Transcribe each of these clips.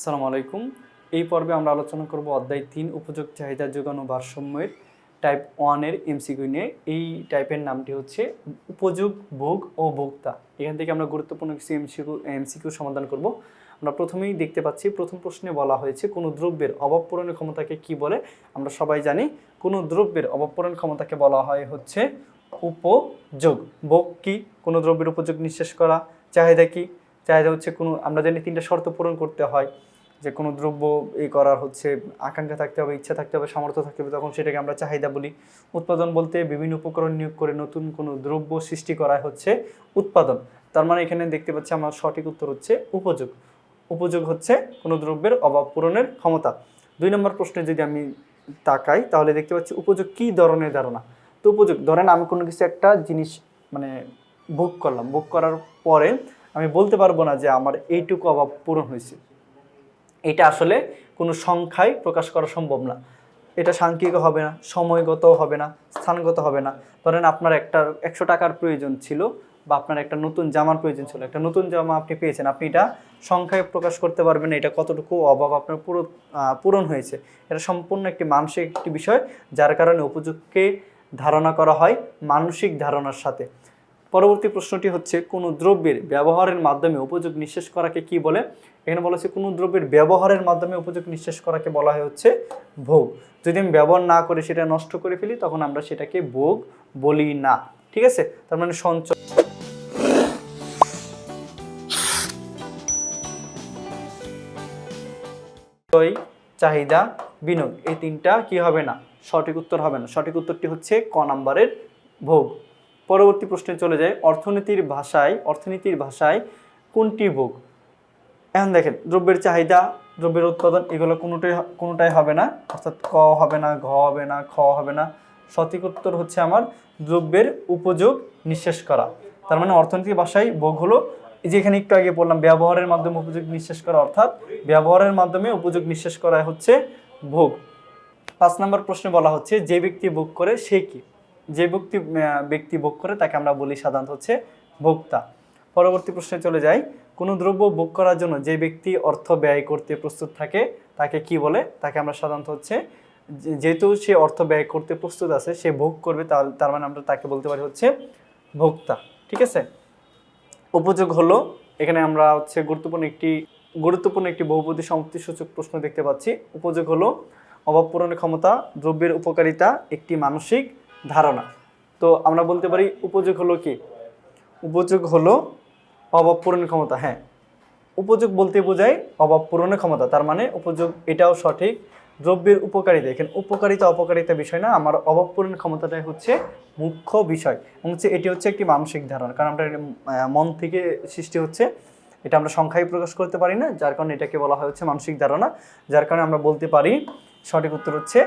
আসসালামু আলাইকুম। এই পর্বে আমরা আলোচনা করব অধ্যায় তিন উপযোগ চাহিদা যোগানো ভারসাম্যের টাইপ ওয়ানের এমসিকিউ নিয়ে। এই টাইপের নামটি হচ্ছে উপযোগ ভোগ ও ভোক্তা। এখান থেকে আমরা গুরুত্বপূর্ণ কিছু এমসিকিউ এমসিকিউ সমাধান করব। আমরা প্রথমেই দেখতে পাচ্ছি, প্রথম প্রশ্নে বলা হয়েছে, কোনো দ্রব্যের অভাব পূরণের ক্ষমতাকে কি বলে? আমরা সবাই জানি, কোনো দ্রব্যের অভাব পূরণ ক্ষমতাকে বলা হয় হচ্ছে উপযোগ। ভোগ কি? কোনো দ্রব্যের উপযোগ নিঃশেষ করা। চাহিদা কি? চাহিদা হচ্ছে কোনো, আমরা জানি তিনটা শর্ত পূরণ করতে হয়। যে কোনো দ্রব্য এই করার হচ্ছে, আকাঙ্ক্ষা থাকতে হবে, ইচ্ছা থাকতে হবে, সামর্থ্য থাকতে হবে, তখন সেটাকে আমরা চাহিদা বলি। উৎপাদন বলতে বিভিন্ন উপকরণ নিয়োগ করে নতুন কোনো দ্রব্য সৃষ্টি করা হচ্ছে উৎপাদন। তার মানে এখানে দেখতে পাচ্ছি আমার সঠিক উত্তর হচ্ছে উপযোগ। উপযোগ হচ্ছে কোনো দ্রব্যের অভাব পূরণের ক্ষমতা। দুই নম্বর প্রশ্নে যদি আমি তাকাই, তাহলে দেখতে পাচ্ছি উপযোগ কী ধরনের ধারণা? তো উপযোগ, ধরেন আমি কোনো কিছু একটা জিনিস মানে বুক করলাম। বুক করার পরে আমি বলতে পারব না যে আমার এইটুকু অভাব পূরণ হয়েছে। এটা আসলে কোনো সংখ্যায় প্রকাশ করা সম্ভব না। এটা সাংখ্যিক হবে না, সময়গত হবে না, স্থানগত হবে না। ধরেন আপনার একটা একশো টাকার প্রয়োজন ছিল বা আপনার একটা নতুন জামার প্রয়োজন ছিল। একটা নতুন জামা আপনি পেয়েছেন, আপনি এটা সংখ্যায় প্রকাশ করতে পারবেন এটা কতটুকু অভাব আপনার পুরো পূরণ হয়েছে। এটা সম্পূর্ণ একটি মানসিক একটি বিষয়, যার কারণে উপযোগকে ধারণা করা হয় মানসিক ধারণার সাথে। পরবর্তী প্রশ্নটি হচ্ছে, কোনো দ্রব্যের ব্যবহারের মাধ্যমে উপযোগ নিঃশেষ করাকে কি বলে? এখানে বলা হচ্ছে, কোনো দ্রব্যের ব্যবহারের মাধ্যমে উপযোগ নিঃশেষ করাকে বলা হয় হচ্ছে ভোগ। যদি আমি ব্যবহার না করে সেটা নষ্ট করে ফেলি, তখন আমরা সেটাকে ভোগ বলি না। ঠিক আছে? তার মানে সঞ্চয়। চাহিদা, বিনিয়োগ, এই তিনটা কি হবে না? সঠিক উত্তর হবে না। সঠিক উত্তরটি হচ্ছে ক নাম্বারের ভোগ। পরবর্তী প্রশ্নে চলে যায় অর্থনীতির ভাষায় অর্থনীতির ভাষায় কোনটি ভোগ? এখন দেখেন, দ্রব্যের চাহিদা, দ্রব্যের উৎপাদন, এগুলো কোনোটাই কোনোটাই হবে না। অর্থাৎ ক হবে না, ঘ হবে না, খ হবে না। সঠিক উত্তর হচ্ছে আমার দ্রব্যের উপযোগ নিঃশেষ করা। তার মানে অর্থনীতির ভাষায় ভোগ হলো, এই যে এখানে একটু আগে বললাম, ব্যবহারের মাধ্যমে উপযোগ নিঃশেষ করা, অর্থাৎ ব্যবহারের মাধ্যমে উপযোগ নিঃশেষ করা হচ্ছে ভোগ। পাঁচ নম্বর প্রশ্নে বলা হচ্ছে, যে ব্যক্তি ভোগ করে সে কি? যে ব্যক্তি ব্যক্তি ভোগ করে তাকে আমরা বলি সাধারণত হচ্ছে ভোক্তা। পরবর্তী প্রশ্নে চলে যাই। কোনো দ্রব্য ভোগ করার জন্য যে ব্যক্তি অর্থ ব্যয় করতে প্রস্তুত থাকে, তাকে কি বলে? তাকে আমরা সাধারণত হচ্ছে যেহেতু সে অর্থ ব্যয় করতে প্রস্তুত আছে, সে ভোগ করবে, তার মানে আমরা তাকে বলতে পারি হচ্ছে ভোক্তা। ঠিক আছে? উপযোগ হলো, এখানে আমরা হচ্ছে গুরুত্বপূর্ণ একটি গুরুত্বপূর্ণ একটি বহুপদী সূচক প্রশ্ন দেখতে পাচ্ছি। উপযোগ হলো, অভাব পূরণের ক্ষমতা, দ্রব্যের উপকারিতা, একটি মানসিক ধারণা। তো আমরা বলতে পারি উপযোগ হলো কি? উপযোগ হলো অভাব পূরণের ক্ষমতা হ্যাঁ। উপযোগ বলতে বোঝায় অভাব পূরণের ক্ষমতা, তার মানে উপযোগ এটাও সঠিক। দ্রব্যের উপকারিতা, এখানে উপকারিতা, অপকারিতা বিষয় না, আমার অভাব পূরণের ক্ষমতাটাই হচ্ছে মুখ্য বিষয় এবং হচ্ছে এটি হচ্ছে একটি মানসিক ধারণা, কারণ আমরা মন থেকে সৃষ্টি হচ্ছে, এটা আমরা সংখ্যায় প্রকাশ করতে পারি না, যার কারণে এটাকে বলা হয় হচ্ছে মানসিক ধারণা, যার কারণে আমরা বলতে পারি সঠিক উত্তর হচ্ছে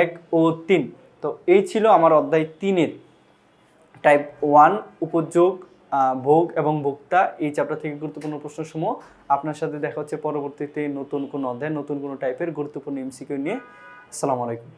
এক ও তিন। তো এই ছিল আমার অধ্যায় তিনের। টাইপ ওয়ান উপযোগ ভোগ এবং ভোক্তা এই চ্যাপ্টার থেকে গুরুত্বপূর্ণ প্রশ্নসমূহ। আপনার সাথে দেখা হচ্ছে পরবর্তীতে নতুন কোনো অধ্যায়, নতুন কোনো টাইপের গুরুত্বপূর্ণ এমসিকিউ নিয়ে। আসসালামু আলাইকুম।